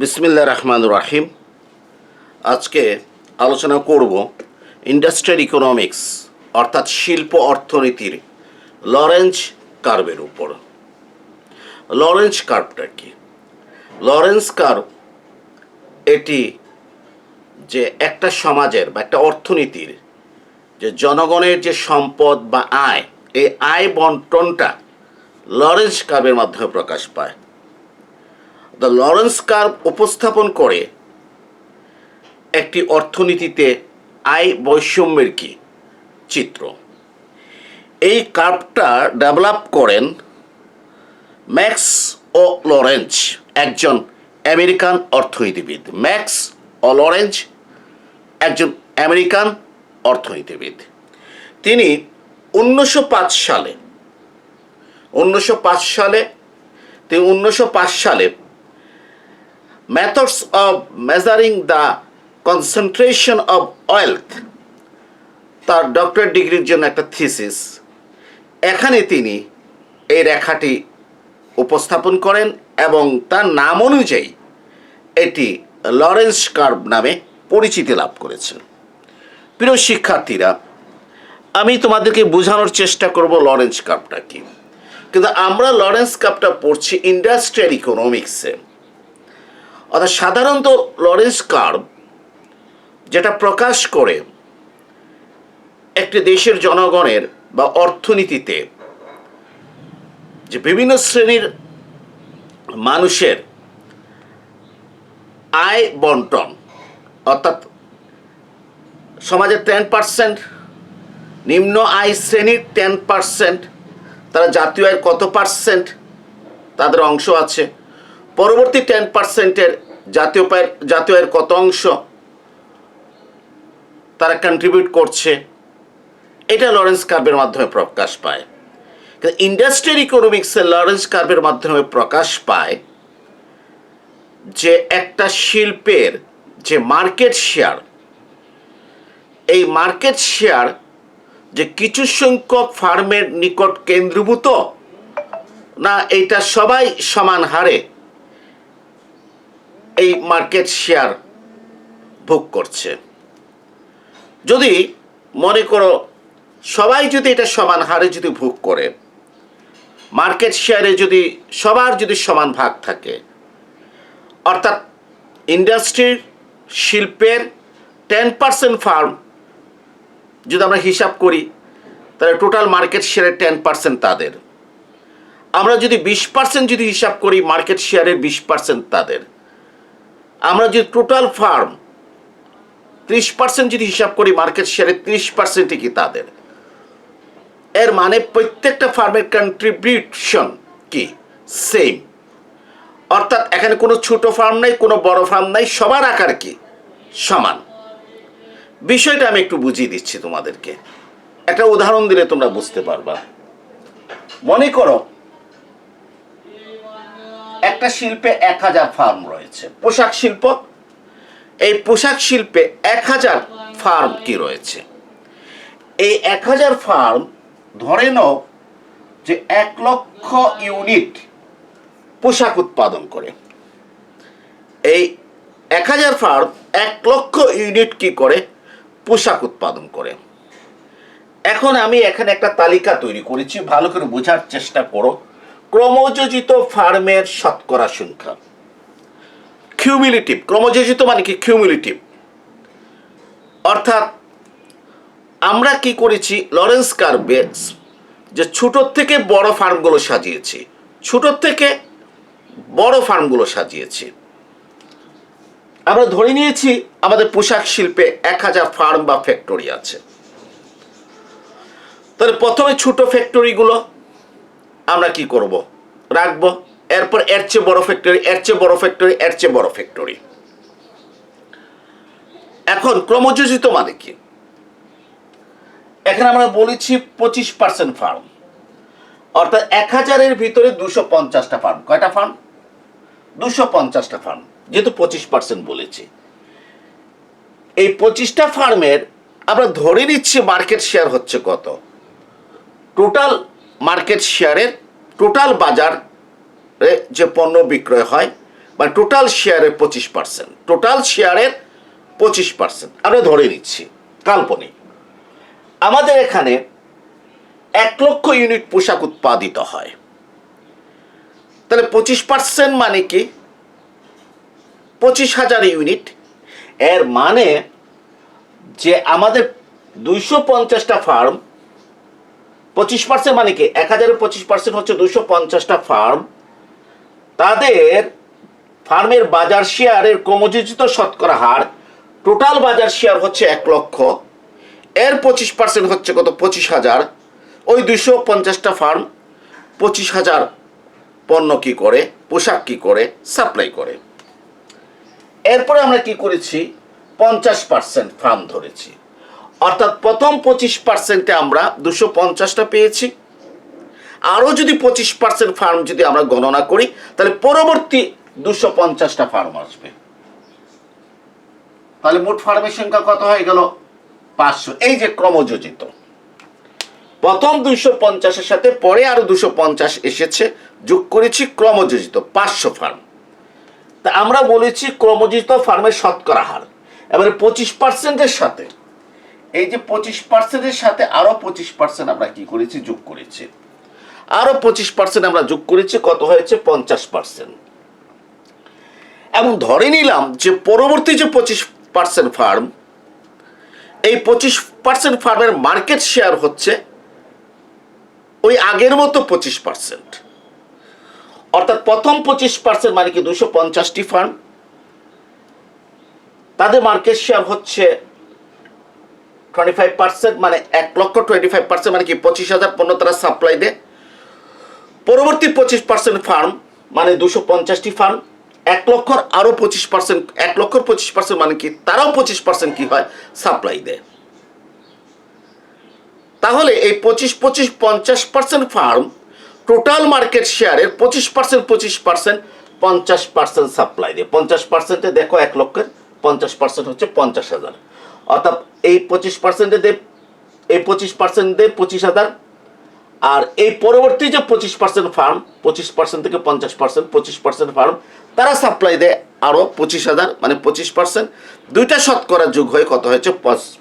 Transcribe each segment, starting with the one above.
বিসমিল্লা রহমান রাহিম। আজকে আলোচনা করব ইন্ডাস্ট্রিয়াল ইকোনমিক্স, অর্থাৎ শিল্প অর্থনীতির লরেঞ্জ কার্ভের উপর। লরেঞ্জ কার্ভটা কি? লরেঞ্জ কার্ভ এটি যে একটা সমাজের বা একটা অর্থনীতির যে জনগণের যে সম্পদ বা আয়, এই আয় বন্টনটা লরেঞ্জ কার্ভের মাধ্যমে প্রকাশ পায়। দ্য লরেন্স কার্ভ উপস্থাপন করে একটি অর্থনীতিতে আয় বৈষম্যের কি চিত্র। এই কার্ভটা ডেভেলপ করেন ম্যাক্স ও লরেঞ্জ একজন আমেরিকান অর্থনীতিবিদ। ম্যাক্স ও লরেঞ্জ একজন আমেরিকান অর্থনীতিবিদ। তিনি উনিশশো পাঁচ সালে, উনিশশো পাঁচ সালে, তিনি উনিশশো পাঁচ সালে methods of measuring the concentration of wealth তার ডক্টরেট ডিগ্রির জন্য একটা থিসিস এখানে তিনি এই রেখাটি উপস্থাপন করেন এবং তার নাম অনুযায়ী এটি লরেন্স কার্ভ নামে পরিচিতি লাভ করেছে প্রিয় শিক্ষার্থীরা, আমি তোমাদেরকে বোঝানোর চেষ্টা করব লরেন্স কার্ভটা কি। কিন্তু আমরা লরেন্স কার্ভটা পড়ছি ইন্ডাস্ট্রিয়াল ইকোনমিক্সে। অর্থাৎ সাধারণত লরেন্স কার্ভ যেটা প্রকাশ করে একটি দেশের জনগণের বা অর্থনীতিতে যে বিভিন্ন শ্রেণির মানুষের আয় বন্টন, অর্থাৎ সমাজের টেন পার্সেন্ট নিম্ন আয় শ্রেণির টেন পার্সেন্ট তারা জাতীয় আয়ের কত পার্সেন্ট তাদের অংশ আছে। পরবর্তী টেন পার্সেন্টের জাতীয় পায়ের, জাতীয় আয়ের কত অংশ তারা কন্ট্রিবিউট করছে, এটা লরেন্স কার্ভের মাধ্যমে প্রকাশ পায়। কিন্তু ইন্ডাস্ট্রিয়াল ইকোনমিক্সের লরেন্স কার্ভের মাধ্যমে প্রকাশ পায় যে একটা শিল্পের যে মার্কেট শেয়ার এই মার্কেট শেয়ার যে কিছু সংখ্যক ফার্মের নিকট কেন্দ্রীভূত, না, এইটা সবাই সমান হারে এই মার্কেট শেয়ার ভোগ করছে। যদি মনে করো সবাই যদি এটা সমান হারে যদি ভোগ করে, মার্কেট শেয়ারে যদি সবার যদি সমান ভাগ থাকে, অর্থাৎ ইন্ডাস্ট্রির শিল্পের টেন পার্সেন্ট ফার্ম যদি আমরা হিসাব করি, তাহলে টোটাল মার্কেট শেয়ারের টেন পার্সেন্ট তাদের। আমরা যদি বিশ পার্সেন্ট যদি হিসাব করি, মার্কেট শেয়ারের বিশ পার্সেন্ট তাদের। আমরা যদি টোটাল ফার্ম ত্রিশ পার্সেন্ট যদি হিসাব করি মার্কেট শেয়ারে ত্রিশ পার্সেন্টই কি তাদের? এর মানে প্রত্যেকটা ফার্মের কন্ট্রিবিউশন কি? সেম অর্থাৎ এখানে কোনো ছোট ফার্ম নাই, কোনো বড় ফার্ম নাই, সবার আকার কি? সমান। বিষয়টা আমি একটু বুঝিয়ে দিচ্ছি তোমাদেরকে। একটা উদাহরণ দিলে তোমরা বুঝতে পারবা। মনে করো একটা শিল্পে এক হাজার ফার্ম রয়েছে। পোশাক শিল্প? এই পোশাক শিল্পে এক হাজার ফার্ম কি রয়েছে? এই এক হাজার ফার্ম ধরে নাও যে এক লক্ষ ইউনিট পোশাক উৎপাদন করে। এই এক হাজার ফার্ম এক লক্ষ ইউনিট কি করে? পোশাক উৎপাদন করে। এখন আমি এখানে একটা তালিকা তৈরি করেছি, ভালো করে বোঝার চেষ্টা করো। ক্রমযোজিত ফার্মের শতকরা সংখ্যা। কিউমিলিটিভ ক্রমযোজিত মানে কি? কিউমিলিটিভ অর্থাৎ আমরা কি করেছি? লরেন্স কার্ভে যে ছোটোর থেকে বড় ফার্মগুলো সাজিয়েছি ছোটোর থেকে বড় ফার্মগুলো সাজিয়েছি। আমরা ধরে নিয়েছি আমাদের পোশাক শিল্পে এক হাজার ফার্ম বা ফ্যাক্টরি আছে। তাহলে প্রথমে ছোট ফ্যাক্টরিগুলো আমরা কি করব? রাখব? এরপর এর চেয়ে বড় ফ্যাক্টরি এর চেয়ে বড় ফ্যাক্টরি এর চেয়ে বড় ফ্যাক্টরি এখন ক্রমযোজিত মানে কি? এখানে আমরা বলেছি পঁচিশ পার্সেন্ট ফার্ম অর্থাৎ এক হাজারের ভিতরে দুশো পঞ্চাশটা ফার্ম কয়টা ফার্ম দুশো পঞ্চাশটা ফার্ম যেহেতু পঁচিশ পার্সেন্ট বলেছি। এই পঁচিশটা ফার্মের আমরা ধরে নিচ্ছি মার্কেট শেয়ার হচ্ছে কত? টোটাল মার্কেট শেয়ারের টোটাল বাজার যে পণ্য বিক্রয় হয়, বা টোটাল শেয়ারের পঁচিশ পার্সেন্ট টোটাল শেয়ারের পঁচিশ পার্সেন্ট আমরা ধরে নিচ্ছি, কাল্পনিক। আমাদের এখানে এক লক্ষ ইউনিট পোশাক উৎপাদিত হয়। তাহলে পঁচিশ পার্সেন্ট মানে কি? পঁচিশ হাজার ইউনিট এর মানে যে আমাদের দুইশো পঞ্চাশটা ফার্ম পঁচিশ পার্সেন্ট মানে কি? এক হাজারের পঁচিশ পার্সেন্ট হচ্ছে দুশো পঞ্চাশটা ফার্ম। তাদের ফার্মের বাজার শেয়ারের ক্রমযোজিত শতকরা হার, টোটাল বাজার শেয়ার হচ্ছে এক লক্ষ। এর পঁচিশ পার্সেন্ট হচ্ছে কত? পঁচিশ হাজার। ওই দুশো পঞ্চাশটা ফার্ম পঁচিশ হাজার পণ্য কি করে? পোশাক কি করে? সাপ্লাই করে। এরপরে আমরা কি করেছি? পঞ্চাশ পার্সেন্ট ফার্ম ধরেছি। অর্থাৎ প্রথম পঁচিশ পার্সেন্টে আমরা দুশো পঞ্চাশটা পেয়েছি। আরও যদি পঁচিশ পার্সেন্ট ফার্ম যদি আমরা গণনা করি, তাহলে পরবর্তী দুশো পঞ্চাশটা ফার্ম আসবে। তাহলে মোট ফার্মের সংখ্যা কত হয়ে গেল? পাঁচশো। এই যে ক্রমযোজিত। প্রথম দুইশো পঞ্চাশের সাথে পরে আরও দুশো পঞ্চাশ এসেছে, যোগ করেছি ক্রমযোজিত পাঁচশো ফার্ম। তা আমরা বলেছি ক্রমযোজিত ফার্মের শতকরা হার। এবারে পঁচিশ পার্সেন্টের সাথে এই যে পঁচিশ পার্সেন্টের সাথে আরও পঁচিশ পার্সেন্ট আমরা কি করেছি? যোগ করেছি। আরও পঁচিশ পার্সেন্ট আমরা যোগ করেছি, কত হয়েছে? পঞ্চাশ পার্সেন্ট এবং ধরে নিলাম যে পরবর্তী যে পঁচিশ পার্সেন্ট ফার্ম, এই পঁচিশ পার্সেন্ট ফার্মের মার্কেট শেয়ার হচ্ছে ওই আগের মতো পঁচিশ পার্সেন্ট অর্থাৎ প্রথম পঁচিশ পার্সেন্ট মানে কি দুশো পঞ্চাশটি ফার্ম? তাদের মার্কেট শেয়ার হচ্ছে টোয়েন্টি ফাইভ পার্সেন্ট মানে এক লক্ষ টোয়েন্টি ফাইভ পার্সেন্ট মানে কি পঁচিশ হাজার পণ্য তারা সাপ্লাই দেয়। পরবর্তী পঁচিশ পার্সেন্ট ফার্ম মানে দুশো পঞ্চাশটি ফার্ম এক লক্ষর আরও পঁচিশ পার্সেন্ট এক পঁচিশ পার্সেন্ট মানে কি তারাও পঁচিশ পার্সেন্ট হয় সাপ্লাই দেয়। তাহলে এই পঁচিশ পঁচিশ পঞ্চাশ পার্সেন্ট ফার্ম টোটাল মার্কেট শেয়ারের পঁচিশ পার্সেন্ট পঁচিশ পার্সেন্ট পঞ্চাশ পার্সেন্ট সাপ্লাই দেয়। পঞ্চাশ পার্সেন্টে দেখো এক লক্ষের, পঞ্চাশ পার্সেন্ট হচ্ছে পঞ্চাশ হাজার। অর্থাৎ এই পঁচিশ পার্সেন্টে দে এই পঁচিশ পার্সেন্ট দে পঁচিশ হাজার, আর এই পরবর্তী যে পঁচিশ পার্সেন্ট ফার্ম পঁচিশ পার্সেন্ট থেকে পঞ্চাশ পার্সেন্ট পঁচিশ পার্সেন্ট ফার্ম তারা সাপ্লাই দেয় আরও পঁচিশ হাজার মানে পঁচিশ পার্সেন্ট দুইটা শতকরা যোগ হয়ে কত হয়েছে?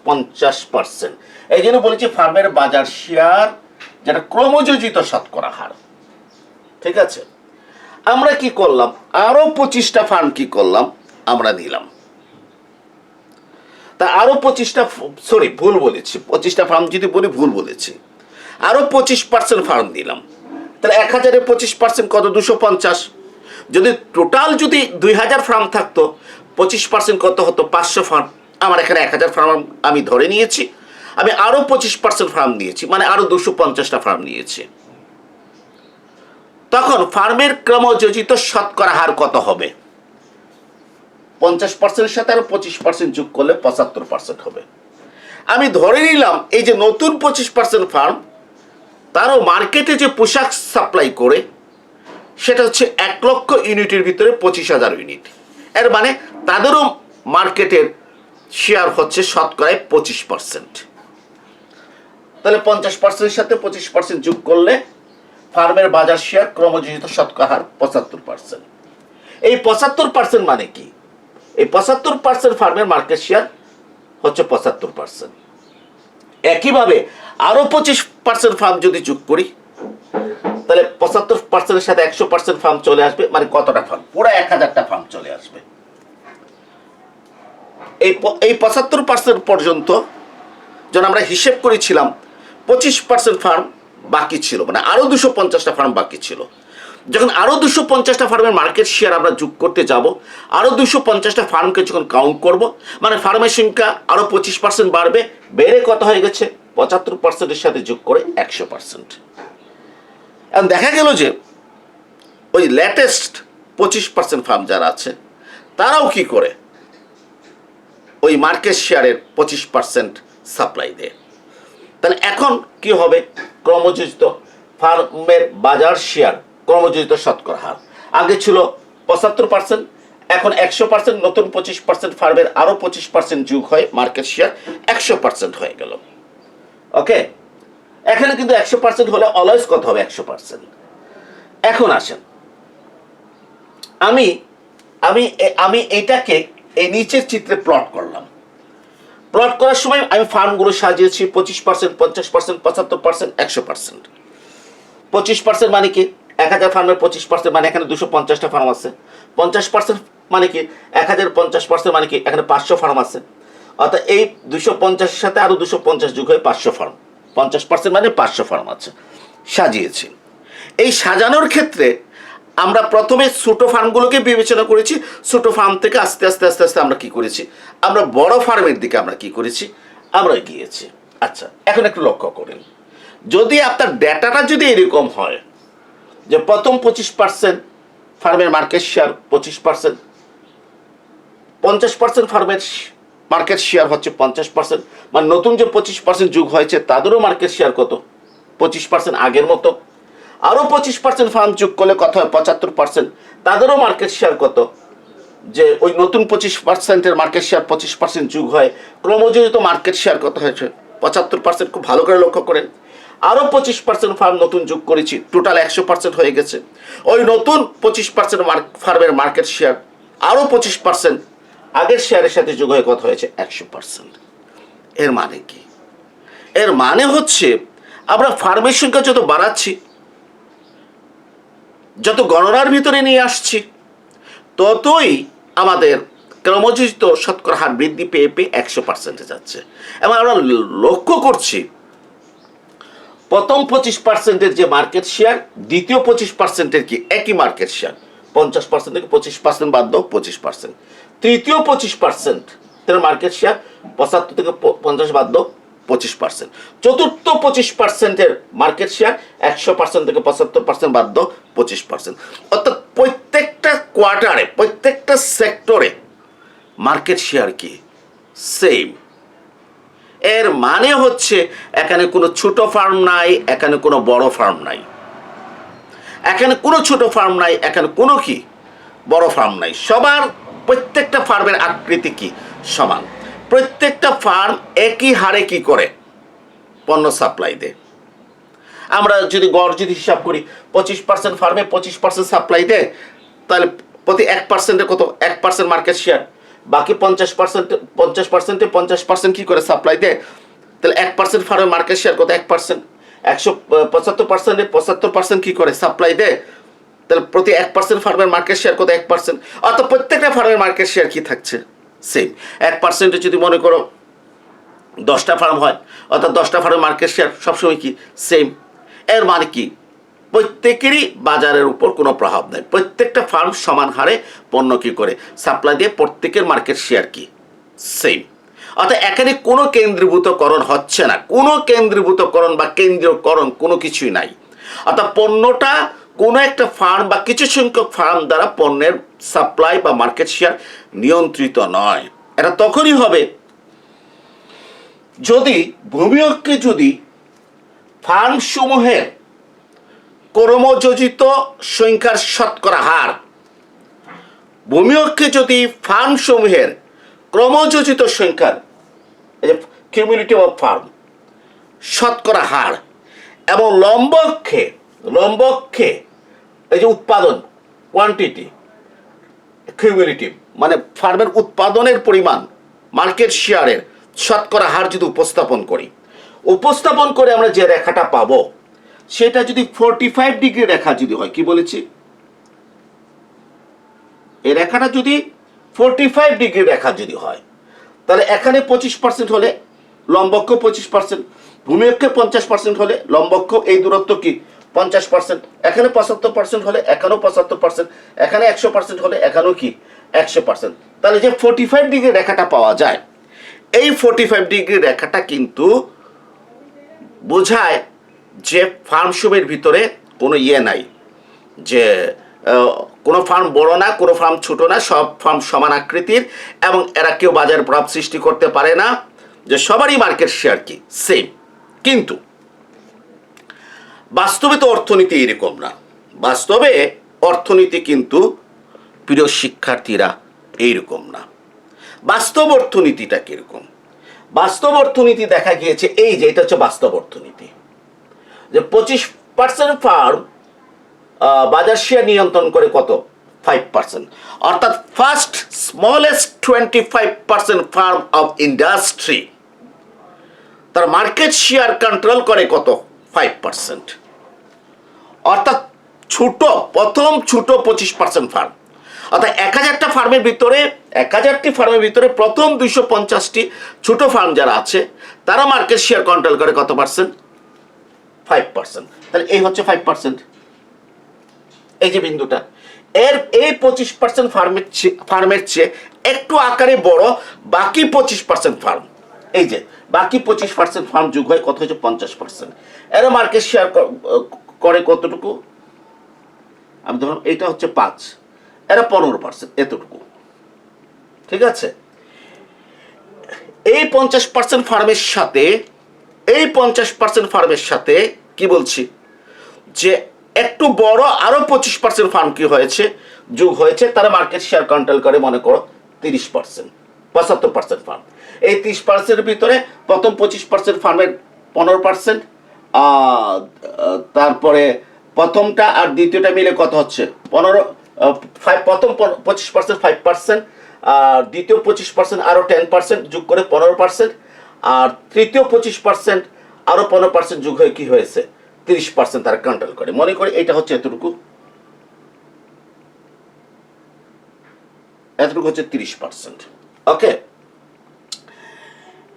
পঞ্চাশ পার্সেন্ট এই জন্য বলেছি ফার্মের বাজার শেয়ার যেটা ক্রমযোজিত শতকরা হার। ঠিক আছে? আমরা কি করলাম? আরও পঁচিশটা ফার্ম কি করলাম? আমরা নিলাম। তা আরও পঁচিশটা সরি ভুল বলেছি। পঁচিশটা ফার্ম যদি বলি, ভুল বলেছি। আরও পঁচিশ পার্সেন্ট ফার্ম দিলাম। তাহলে এক হাজারে পঁচিশ পার্সেন্ট কত? দুশো পঞ্চাশ। যদি টোটাল যদি দুই হাজার ফার্ম থাকতো, পঁচিশ পার্সেন্ট কত হতো? পাঁচশো ফার্ম আমার এখানে এক হাজার ফার্ম আমি ধরে নিয়েছি। আমি আরও পঁচিশ পার্সেন্ট ফার্ম নিয়েছি মানে আরও দুশো পঞ্চাশটা ফার্ম নিয়েছি। তখন ফার্মের ক্রমযোজিত শতকরা হার কত হবে? পঞ্চাশ পার্সেন্টের সাথে আরও পঁচিশ পার্সেন্ট যোগ করলে পঁচাত্তর পার্সেন্ট হবে। আমি ধরে নিলাম, এই যে নতুন পঁচিশ পার্সেন্ট ফার্ম তারও মার্কেটে যে পোশাক সাপ্লাই করে, সেটা হচ্ছে এক লক্ষ ইউনিটের ভিতরে পঁচিশ হাজার ইউনিট। এর মানে তাদেরও মার্কেটের শেয়ার হচ্ছে শতকরায় পঁচিশ পার্সেন্ট তাহলে পঞ্চাশ পার্সেন্টের সাথে পঁচিশ পার্সেন্ট যোগ করলে ফার্মের বাজার শেয়ার ক্রমযোজিত শতকরা হার পঁচাত্তর পার্সেন্ট এই পঁচাত্তর পার্সেন্ট মানে কি? এই পঁচাত্তর পার্সেন্ট ফার্মের মার্কেট শেয়ার হচ্ছে পঁচাত্তর পার্সেন্ট একইভাবে আরও পঁচিশ পার্সেন্ট ফার্ম যদি যোগ করি, তাহলে পঁচাত্তর পার্সেন্টের সাথে একশো পার্সেন্ট ফার্ম চলে আসবে মানে কতটা ফার্ম পুরো এক হাজারটা ফার্ম চলে আসবে। এই এই পঁচাত্তর পার্সেন্ট পর্যন্ত যখন আমরা হিসেব করেছিলাম, পঁচিশ পার্সেন্ট ফার্ম বাকি ছিল মানে আরও দুশো পঞ্চাশটা ফার্ম বাকি ছিল। যখন আরও দুশো পঞ্চাশটা ফার্মের মার্কেট শেয়ার আমরা যোগ করতে যাব আরও দুশো পঞ্চাশটা ফার্মকে যখন কাউন্ট করব মানে ফার্মের সংখ্যা আরও পঁচিশ পার্সেন্ট বাড়বে, বেড়ে কত হয়ে গেছে? পঁচাত্তর পার্সেন্টের সাথে যোগ করে একশো পার্সেন্ট এখন দেখা গেল যে, ওই লেটেস্ট পঁচিশ পার্সেন্ট ফার্ম যারা আছে, তারাও কি করে? ওই মার্কেট শেয়ারের পঁচিশ পার্সেন্ট সাপ্লাই দেয়। তাহলে এখন কি হবে? ক্রমযোজিত ফার্মের বাজার শেয়ার ক্রমযোজিত শতকরা হার। আগে ছিল পঁচাত্তর পার্সেন্ট এখন একশো পার্সেন্ট নতুন পঁচিশ পার্সেন্ট ফার্মের আরও পঁচিশ পার্সেন্ট যুগ হয় মার্কেট শেয়ার একশো পার্সেন্ট হয়ে গেল। ওকে এখানে কিন্তু একশো পার্সেন্ট হলে অলওয়েজ কত হবে? একশো পার্সেন্ট এখন আসেন। আমি আমি আমি এটাকে এই নিচের চিত্রে প্লট করলাম। প্লট করার সময় আমি ফার্মগুলো সাজিয়েছি, পঁচিশ পার্সেন্ট পঞ্চাশ পার্সেন্ট পঁচাত্তর পার্সেন্ট একশো পার্সেন্ট পঁচিশ পার্সেন্ট মানে কি? এক হাজার ফার্মের পঁচিশ পার্সেন্ট মানে এখানে দুশো পঞ্চাশটা ফার্ম আছে। পঞ্চাশ পার্সেন্ট মানে কি? এক হাজার পঞ্চাশ পার্সেন্ট মানে কি? এখানে পাঁচশো ফার্ম আছে। অর্থাৎ এই দুশো পঞ্চাশের সাথে আরও দুশো পঞ্চাশ যুগ হয়ে পাঁচশো ফার্ম পঞ্চাশ পার্সেন্ট মানে পাঁচশো ফার্ম আছে। সাজিয়েছি। এই সাজানোর ক্ষেত্রে আমরা প্রথমে ছোটো ফার্মগুলোকে বিবেচনা করেছি। ছোটো ফার্ম থেকে আস্তে আস্তে আস্তে আস্তে আমরা কি করেছি? আমরা বড় ফার্মের দিকে আমরা কি করেছি? আমরা গিয়েছি আচ্ছা এখন একটু লক্ষ্য করেন। যদি আপনার ডেটাটা যদি এরকম হয় যে প্রথম পঁচিশ পার্সেন্ট ফার্মের মার্কেট শেয়ার পঁচিশ পার্সেন্ট পঞ্চাশ পার্সেন্ট ফার্মের মার্কেট শেয়ার হচ্ছে পঞ্চাশ পার্সেন্ট মানে নতুন যে পঁচিশ পার্সেন্ট যুগ হয়েছে তাদেরও মার্কেট শেয়ার কত? পঁচিশ পার্সেন্ট আগের মতো। আরও পঁচিশ পার্সেন্ট ফার্ম যোগ করলে কত হয় পঁচাত্তর পার্সেন্ট তাদেরও মার্কেট শেয়ার কত? যে ওই নতুন পঁচিশ পার্সেন্টের মার্কেট শেয়ার পঁচিশ পার্সেন্ট যুগ হয় ক্রমযোজিত মার্কেট শেয়ার কত হয়েছে? পঁচাত্তর পার্সেন্ট খুব ভালো করে লক্ষ্য করেন। আরও পঁচিশ পার্সেন্ট ফার্ম নতুন যোগ করেছি। টোটাল একশো পার্সেন্ট হয়ে গেছে। ওই নতুন পঁচিশ পার্সেন্ট ফার্মের মার্কেট শেয়ার আরও পঁচিশ পার্সেন্ট আগের শেয়ারের সাথে যোগ হয়ে কথা হয়েছে একশো পার্সেন্ট এর মানে কি? এর মানে হচ্ছে, আমরা ফার্মের সংখ্যা যত বাড়াচ্ছি, যত গণনার ভিতরে নিয়ে আসছি, ততই আমাদের ক্রমযোজিত শতকরা হার বৃদ্ধি পেয়ে পেয়ে একশো পার্সেন্টে যাচ্ছে। এবং আমরা লক্ষ্য করছি প্রথম পঁচিশ পার্সেন্টের যে মার্কেট শেয়ার দ্বিতীয় পঁচিশ পার্সেন্টের কি একই মার্কেট শেয়ার পঞ্চাশ পার্সেন্ট থেকে পঁচিশ পার্সেন্ট বাদ দাও, পঁচিশ পার্সেন্ট তৃতীয় পঁচিশ পার্সেন্ট তার মার্কেট শেয়ার পঁচাত্তর থেকে পঞ্চাশ বাদ দাও, পঁচিশ পার্সেন্ট চতুর্থ পঁচিশ পার্সেন্টের মার্কেট শেয়ার একশো পার্সেন্ট থেকে পঁচাত্তর পার্সেন্ট বাদ দাও, পঁচিশ পার্সেন্ট অর্থাৎ প্রত্যেকটা কোয়ার্টারে প্রত্যেকটা সেক্টরে মার্কেট শেয়ার কি? সেম এর মানে হচ্ছে এখানে কোনো ছোট ফার্ম নাই, এখানে কোনো বড় ফার্ম নাই। এখানে কোনো ছোট ফার্ম নাই, এখানে কোনো কি? বড় ফার্ম নাই। সবার প্রত্যেকটা ফার্মের আকৃতি কি? সমান। প্রত্যেকটা ফার্ম একই হারে কি করে? পণ্য সাপ্লাই দেয়। আমরা যদি গড় যদি হিসাব করি, পঁচিশ পার্সেন্ট ফার্মে পঁচিশ পার্সেন্ট সাপ্লাই দেয়, তাহলে প্রতি এক পার্সেন্টে কত? এক পার্সেন্ট মার্কেট শেয়ার বাকি পঞ্চাশ পার্সেন্ট পঞ্চাশ পার্সেন্টে পঞ্চাশ পার্সেন্ট কী করে সাপ্লাই দেয়? তাহলে এক পার্সেন্ট ফার্মের মার্কেট শেয়ার কত? এক পার্সেন্ট একশো পঁচাত্তর পার্সেন্টে পঁচাত্তর পার্সেন্ট কী করে সাপ্লাই দেয়? তাহলে প্রতি এক পার্সেন্ট ফার্মের মার্কেট শেয়ার কত? এক পার্সেন্ট অর্থাৎ প্রত্যেকটা ফার্মের মার্কেট শেয়ার কী থাকছে? সেম এক পার্সেন্টে যদি মনে করো দশটা ফার্ম হয়, অর্থাৎ দশটা ফার্মের মার্কেট শেয়ার সবসময় কি? সেম এর মানে কি? প্রত্যেকেরই বাজারের উপর কোনো প্রভাব নেই। প্রত্যেকটা ফার্ম সমান হারে পণ্য কি করে? সাপ্লাই দিয়ে প্রত্যেকের মার্কেট শেয়ার কি? সেম অর্থাৎ এখানে কোনো কেন্দ্রীভূতকরণ হচ্ছে না। কোনো কেন্দ্রীভূতকরণ বা কেন্দ্রীয়করণ কোনো কিছুই নাই। অর্থাৎ পণ্যটা কোনো একটা ফার্ম বা কিছু সংখ্যক ফার্ম দ্বারা পণ্যের সাপ্লাই বা মার্কেট শেয়ার নিয়ন্ত্রিত নয়। এটা তখনই হবে যদি ভূমিয়ককে যদি ফার্মসমূহের কর্মযোজিত সংখ্যার শতকরা হার। ভূমিয়ককে যদি ফার্মসমূহের ক্রমযোজিত সংখ্যার কিউমিলিটিভ অফ ফার্ম শতকরা হার এবং লম্বক্ষে লম্বক্ষে এই যে উৎপাদন কোয়ান্টিটি কিউমিলিটিভ মানে ফার্মের উৎপাদনের পরিমাণ মার্কেট শেয়ারের শতকরা হার যদি উপস্থাপন করি, উপস্থাপন করে আমরা যে রেখাটা পাবো সেটা যদি ফোরটি ফাইভ ডিগ্রি রেখা যদি হয়, কি বলেছি? এই রেখাটা যদি ফোরটি ফাইভ ডিগ্রি রেখা যদি হয়, তাহলে এখানে পঁচিশ পার্সেন্ট হলে লম্বক্ষ পঁচিশ পার্সেন্ট ভূমিয়ক্ষে পঞ্চাশ পার্সেন্ট হলে লম্বক্ষ এই দূরত্ব কি? পঞ্চাশ পার্সেন্ট এখানে পঁচাত্তর পার্সেন্ট হলে এখানেও পঁচাত্তর পার্সেন্ট এখানে একশো পার্সেন্ট হলে এখানেও কি? একশো পার্সেন্ট তাহলে যে ফোর্টি ফাইভ ডিগ্রি রেখাটা পাওয়া যায়, এই ফোর্টি ফাইভ ডিগ্রি রেখাটা কিন্তু বোঝায় যে ফার্মসমূহের ভিতরে কোনো ইয়ে নাই, যে কোনো ফার্ম বড় না, কোনো ফার্ম ছোট না, সব ফার্ম সমান আকৃতির এবং এরা কেউ বাজার প্রভাব সৃষ্টি করতে পারে না, যে সবারই মার্কেট শেয়ার কি? সেম কিন্তু বাস্তবে তো অর্থনীতি এরকম না। বাস্তবে অর্থনীতি কিন্তু প্রিয় শিক্ষার্থীরা এইরকম না। বাস্তব অর্থনীতিটা কীরকম? বাস্তব অর্থনীতি দেখা গিয়েছে এই যে, এটা হচ্ছে বাস্তব অর্থনীতি। যে পঁচিশ পার্সেন্ট ফার্ম বাজার শেয়ার নিয়ন্ত্রণ করে কত? ফাইভ পার্সেন্ট অর্থাৎ first smallest twenty five percent firm of industry তার মার্কেট শেয়ার কন্ট্রোল করে কত? ফাইভ পার্সেন্ট অর্থাৎ ছোট, প্রথম ছোট পঁচিশ পার্সেন্ট ফার্ম। অর্থাৎ এক হাজারটা ফার্মের ভিতরে, এক হাজারটি ফার্মের ভিতরে প্রথম দুইশো পঞ্চাশটি ছোট ফার্ম যারা আছে, তারা মার্কেট শেয়ার কন্ট্রোল করে কত পার্সেন্ট ফাইভ পার্সেন্ট তাহলে এই হচ্ছে ফাইভ পার্সেন্ট এই যে বিন্দুটা এর এই পঁচিশ পার্সেন্ট ফার্মের ফার্মের চেয়ে একটু আকারে বড় বাকি পঁচিশ পার্সেন্ট ফার্ম এই যে বাকি পঁচিশ পার্সেন্ট ফার্ম যোগ হয় কত হচ্ছে পঞ্চাশ পার্সেন্ট এরা মার্কেট শেয়ার করে কতটুকু আমি ধরলাম এইটা হচ্ছে পাঁচ এরা পনেরো পার্সেন্ট এতটুকু ঠিক আছে এই পঞ্চাশ পার্সেন্ট ফার্মের সাথে এই পঞ্চাশ পার্সেন্ট ফার্মের সাথে কি বলছি? যে একটু বড় আরও পঁচিশ পার্সেন্ট ফার্ম কি হয়েছে? যোগ হয়েছে, তারা মার্কেট শেয়ার কন্ট্রোল করে, মনে করো, তিরিশ পার্সেন্ট পঁচাত্তর পার্সেন্ট ফার্ম। এই তিরিশ পার্সেন্টের ভিতরে প্রথম পঁচিশ পার্সেন্ট ফার্মের পনেরো পার্সেন্ট তারপরে প্রথমটা আর দ্বিতীয়টা মিলে কত হচ্ছে? পনেরো ফাইভ, প্রথম পঁচিশ পার্সেন্ট ফাইভ পার্সেন্ট আর দ্বিতীয় পঁচিশ পার্সেন্ট আরও টেন পার্সেন্ট যোগ করে পনেরো পার্সেন্ট আর তৃতীয় পঁচিশ পার্সেন্ট আরও পনেরো পার্সেন্ট যোগ হয়ে কি হয়েছে? তিরিশ পার্সেন্ট তারা কন্ট্রোল করে। মনে করি এটা হচ্ছে এতটুকু। এতটুকু হচ্ছে তিরিশ পার্সেন্ট ওকে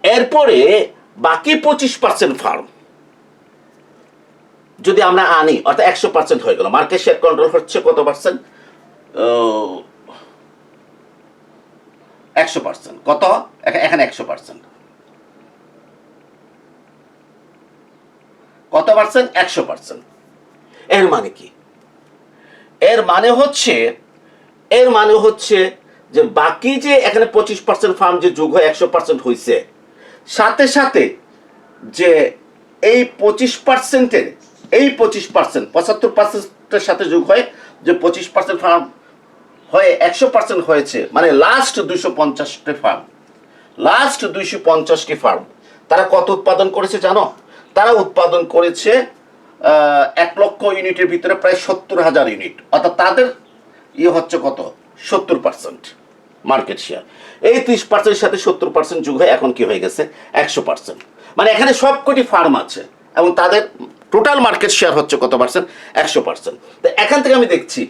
এরপরে বাকি পঁচিশ পার্সেন্ট ফার্ম যদি আমরা আনি, অর্থাৎ একশো পার্সেন্ট হয়ে গেল। মার্কেট শেয়ার কন্ট্রোল হচ্ছে কত পার্সেন্ট একশো পার্সেন্ট কত? এখা- এখানে একশো পার্সেন্ট কত পার্সেন্ট? একশো পার্সেন্ট। এর মানে কি? এর মানে হচ্ছে, এর মানে হচ্ছে যে বাকি যে এখানে পঁচিশ পার্সেন্ট ফার্ম যে যোগ হয়, একশো পার্সেন্ট হয়েছে সাথে সাথে যে এই পঁচিশ পার্সেন্টের, এই পঁচিশ পার্সেন্ট, পঁচাত্তর পার্সেন্টের সাথে যোগ হয়, যে পঁচিশ পার্সেন্ট ফার্ম হয়ে একশো পার্সেন্ট হয়েছে মানে লাস্ট দুইশো পঞ্চাশটি ফার্ম লাস্ট দুইশো পঞ্চাশটি ফার্ম তারা কত উৎপাদন করেছে জানো? তারা উৎপাদন করেছে এক লক্ষ ইউনিটের ভিতরে প্রায় সত্তর হাজার ইউনিট। অর্থাৎ তাদের ইয়ে হচ্ছে কত? সত্তর পার্সেন্ট মার্কেট শেয়ার এই ত্রিশ পার্সেন্টের সাথে সত্তর পার্সেন্ট যুগ হয়ে এখন কি হয়ে গেছে? একশো পার্সেন্ট। মানে এখানে সব সবকটি ফার্ম আছে এবং তাদের টোটাল মার্কেট শেয়ার হচ্ছে কত পার্সেন্ট? একশো পার্সেন্ট। তো এখান থেকে আমি দেখছি,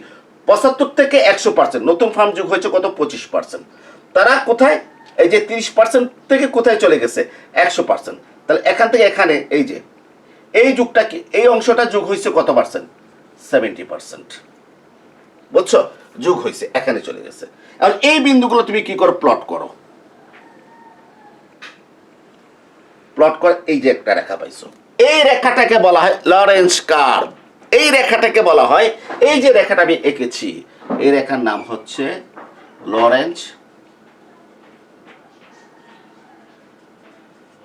পঁচাত্তর থেকে একশো পার্সেন্ট, নতুন ফার্ম যুগ হয়েছে কত? পঁচিশ পার্সেন্ট। তারা কোথায়? এই যে তিরিশ পার্সেন্ট থেকে কোথায় চলে গেছে? একশো পার্সেন্ট। তাহলে এখান থেকে এখানে, এই যে, এই যুগটা কি, এই অংশটা যোগ হয়েছে কত পার্সেন্ট সেভেন্টি পার্সেন্ট বুঝছ? যুগ হয়েছে এখানে চলে গেছে। আর এই বিন্দুগুলো তুমি কি করো? প্লট করো। প্লট করে, এই যে একটা রেখা পাইছো। এই রেখাটাকে বলা হয় লরেন্স কার্ভ এই রেখাটাকে বলা হয়, এই যে রেখাটা আমি এঁকেছি, এই রেখার নাম হচ্ছে লরেন্স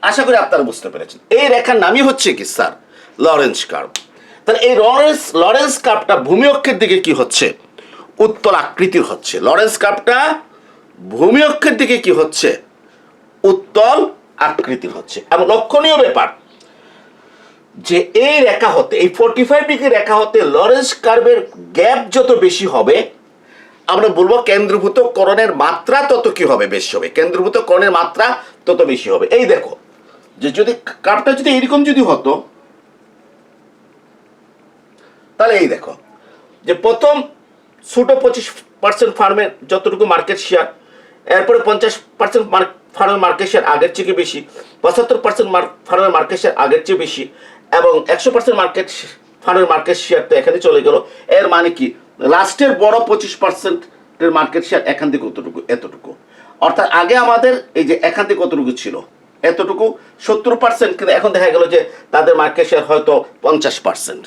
আশা করি আপনারা বুঝতে পেরেছেন। এই রেখার নামই হচ্ছে কি, স্যার? Lawrence curve. তাহলে এই লরেন্স লরেন্স কার্ভটা ভূমি অক্ষের দিকে কি হচ্ছে? উত্তল আকৃতির হচ্ছে। লরেন্স কার্ভটা ভূমি অক্ষের দিকে কি হচ্ছে? উত্তল আকৃতির হচ্ছে। এবং লক্ষণীয় ব্যাপার যে এই রেখা হতে, এই ফোর্টি ফাইভ ডিগ্রি রেখা হতে লরেন্স কার্ভের গ্যাপ যত বেশি হবে, আমরা বলব কেন্দ্রভূত করণের মাত্রা তত কি হবে, বেশি হবে। কেন্দ্রভূত করণের মাত্রা তত বেশি হবে। এই দেখো যে যদি কার্ভটা যদি এরকম যদি হতো, তাহলে এই দেখো, যে প্রথম ছোট পঁচিশ পার্সেন্ট ফার্মের যতটুকু মার্কেট শেয়ার এরপরে পঞ্চাশ পার্সেন্ট ফার্মের মার্কেট শেয়ার আগের থেকে বেশি, পঁচাত্তর পার্সেন্ট ফার্মের মার্কেট শেয়ার আগের চেয়ে বেশি, এবং একশো পার্সেন্ট মার্কেট ফার্মের মার্কেট শেয়ার তো এখানে চলে গেল। এর মানে কি? লাস্টের বড় পঁচিশ পার্সেন্টের মার্কেট শেয়ার এখান থেকে কতটুকু এতটুকু। অর্থাৎ আগে আমাদের এই যে এখান থেকে কতটুকু ছিল এতটুকু সত্তর পার্সেন্ট কিন্তু এখন দেখা গেল যে তাদের মার্কেট শেয়ার হয়তো পঞ্চাশ পার্সেন্ট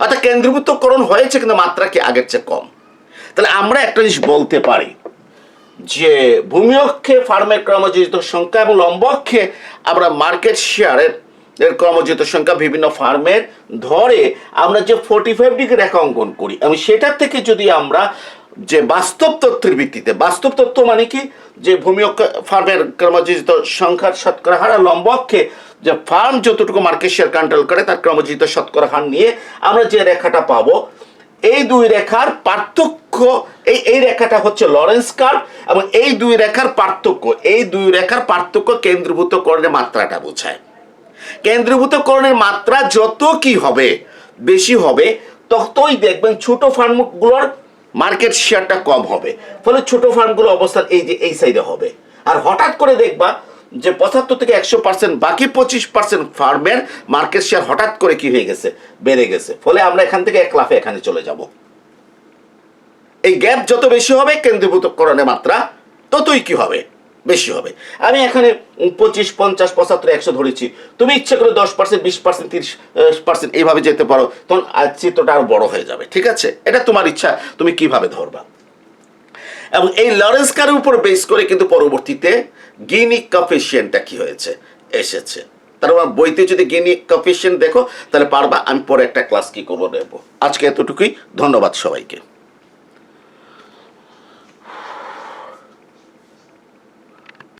অর্থাৎ কেন্দ্রীভূতকরণ হয়েছে কিন্তু মাত্রা কি আগের চেয়ে কম। তাহলে আমরা একটা জিনিস বলতে পারি যে ভূমি অক্ষে ফার্মের ক্রমজিত সংখ্যা এবং লম্ব অক্ষে আমরা মার্কেট শেয়ারের এর ক্রমজিত সংখ্যা বিভিন্ন ফার্মের ধরে আমরা যে ফোর্টি ফাইভ ডিগ্রি রেখা অঙ্কন করি। এবং সেটার থেকে যদি আমরা যে বাস্তব তথ্যের ভিত্তিতে, বাস্তব তথ্য মানে কি? যে ভূমি ফার্মের ক্রমজিত সংখ্যার শতকরা হার আর লম্ব অক্ষে যে ফার্ম যতটুকু মার্কেট শেয়ার কন্ট্রোল করে, তার ক্রমজিত শতকরা হার নিয়ে আমরা যে রেখাটা পাবো, এই দুই রেখার পার্থক্য, এই এই রেখাটা হচ্ছে লরেন্স কার্ভ এবং এই দুই রেখার পার্থক্য, এই দুই রেখার পার্থক্য কেন্দ্রীভূতকরণের মাত্রাটা বোঝায়। কেন্দ্রীভূতকরণের মাত্রা যত কি হবে, বেশি হবে, ততই দেখবেন ছোট ফার্মগুলোর মার্কেট শেয়ারটা কম হবে। ফলে ছোট ফার্মগুলো অবস্থান এই যে এই সাইডে হবে। আর হঠাৎ করে দেখবা যে পঁচাত্তর থেকে একশো পার্সেন্ট বাকি পঁচিশ পার্সেন্ট ফার্মের মার্কেট শেয়ার হঠাৎ করে কি হয়ে গেছে? বেড়ে গেছে। ফলে আমরা এখান থেকে এক লাফে এখানে চলে যাব। এই গ্যাপ যত বেশি হবে, কেন্দ্রীভূতকরণের মাত্রা ততই কি হবে? বেশি হবে। আমি এখানে পঁচিশ, পঞ্চাশ, পঁচাত্তর, একশো ধরেছি। তুমি ইচ্ছে করে দশ পার্সেন্ট বিশ পার্সেন্ট তিরিশ পার্সেন্ট এইভাবে যেতে পারো, তখন চিত্রটা আরও বড় হয়ে যাবে, ঠিক আছে? এটা তোমার ইচ্ছা, তুমি কীভাবে ধরবা? এবং এই লরেন্স কারের উপর বেস করে কিন্তু পরবর্তীতে গিনি কফিসিয়েন্টটা কি হয়েছে? এসেছে। তার মানে বইতে যদি গিনি কফিসিয়েন্ট দেখো, তাহলে পারবা, আমি পরে একটা ক্লাস কি করব নেব। আজকে এতটুকুই, ধন্যবাদ সবাইকে।